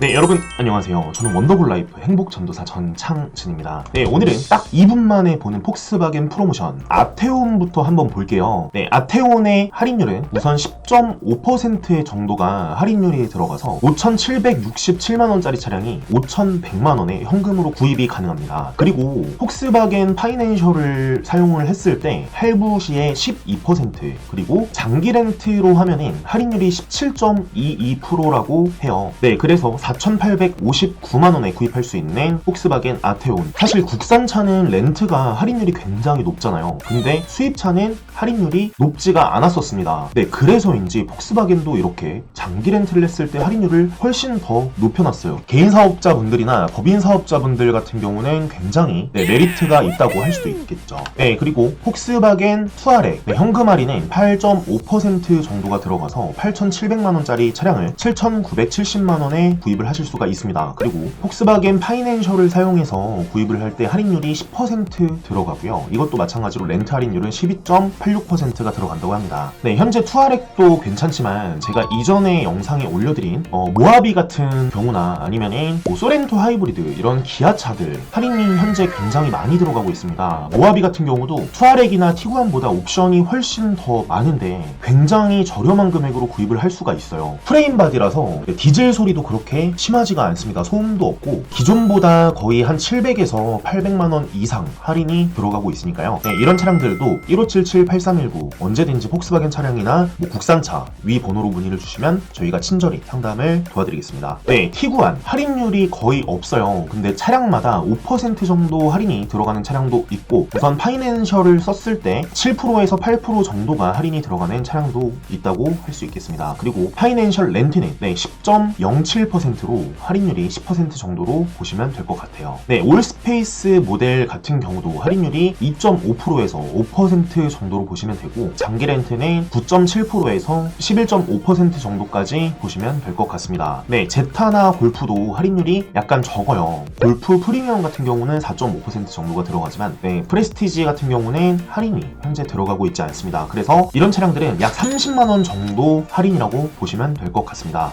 네, 여러분 안녕하세요. 저는 원더골 라이프 행복 전도사 전창진입니다. 네, 오늘은 딱 2분 만에 보는 폭스바겐 프로모션 아테온부터 한번 볼게요. 네, 아테온의 할인율은 우선 10.5% 정도가 할인율이 들어가서 5,767만 원짜리 차량이 5,100만 원에 현금으로 구입이 가능합니다. 그리고 폭스바겐 파이낸셜을 사용을 했을 때 할부 시에 12% 그리고 장기 렌트로 하면은 할인율이 17.22%라고 해요. 네, 그래서 4,859만 원에 구입할 수 있는 폭스바겐 아테온. 사실 국산차는 렌트가 할인율이 굉장히 높잖아요. 근데 수입차는 할인율이 높지가 않았었습니다. 네, 그래서인지 폭스바겐도 이렇게 장기 렌트를 했을 때 할인율을 훨씬 더 높여놨어요. 개인 사업자분들이나 법인 사업자분들 같은 경우는 굉장히 네, 메리트가 있다고 할 수도 있겠죠. 네, 그리고 폭스바겐 투아렉 네, 현금 할인은 8.5% 정도가 들어가서 8,700만 원짜리 차량을 7,970만 원에 구입 을 하실 수가 있습니다. 그리고 폭스바겐 파이낸셜을 사용해서 구입을 할 때 할인율이 10% 들어가고요. 이것도 마찬가지로 렌트 할인율은 12.86%가 들어간다고 합니다. 네, 현재 투아렉도 괜찮지만 제가 이전에 영상에 올려드린 어, 모하비 같은 경우나 아니면은 뭐 소렌토 하이브리드 이런 기아차들 할인이 현재 굉장히 많이 들어가고 있습니다. 모하비 같은 경우도 투아렉이나 티구안보다 옵션이 훨씬 더 많은데 굉장히 저렴한 금액으로 구입을 할 수가 있어요. 프레임 바디라서 디젤 소리도 그렇게 심하지가 않습니다. 소음도 없고 기존보다 거의 한 700에서 800만 원 이상 할인이 들어가고 있으니까요. 네, 이런 차량들도 1577-8319 언제든지 폭스바겐 차량이나 뭐 국산차 위 번호로 문의를 주시면 저희가 친절히 상담을 도와드리겠습니다. 네, 티구안 할인율이 거의 없어요. 근데 차량마다 5% 정도 할인이 들어가는 차량도 있고 우선 파이낸셜을 썼을 때 7%에서 8% 정도가 할인이 들어가는 차량도 있다고 할 수 있겠습니다. 그리고 파이낸셜 렌트는 네, 10.07%로 할인율이 10% 정도로 보시면 될 것 같아요. 네, 올스페이스 모델 같은 경우도 할인율이 2.5%에서 5% 정도로 보시면 되고 장기 렌트는 9.7%에서 11.5% 정도까지 보시면 될 것 같습니다. 네, 제타나 골프도 할인율이 약간 적어요. 골프 프리미엄 같은 경우는 4.5% 정도가 들어가지만 네, 프레스티지 같은 경우는 할인이 현재 들어가고 있지 않습니다. 그래서 이런 차량들은 약 30만 원 정도 할인이라고 보시면 될 것 같습니다.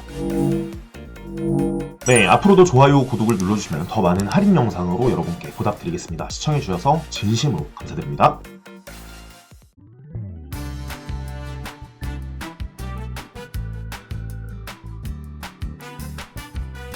네, 앞으로도 좋아요, 구독을 눌러주시면 더 많은 할인 영상으로 여러분께 보답드리겠습니다. 시청해주셔서 진심으로 감사드립니다.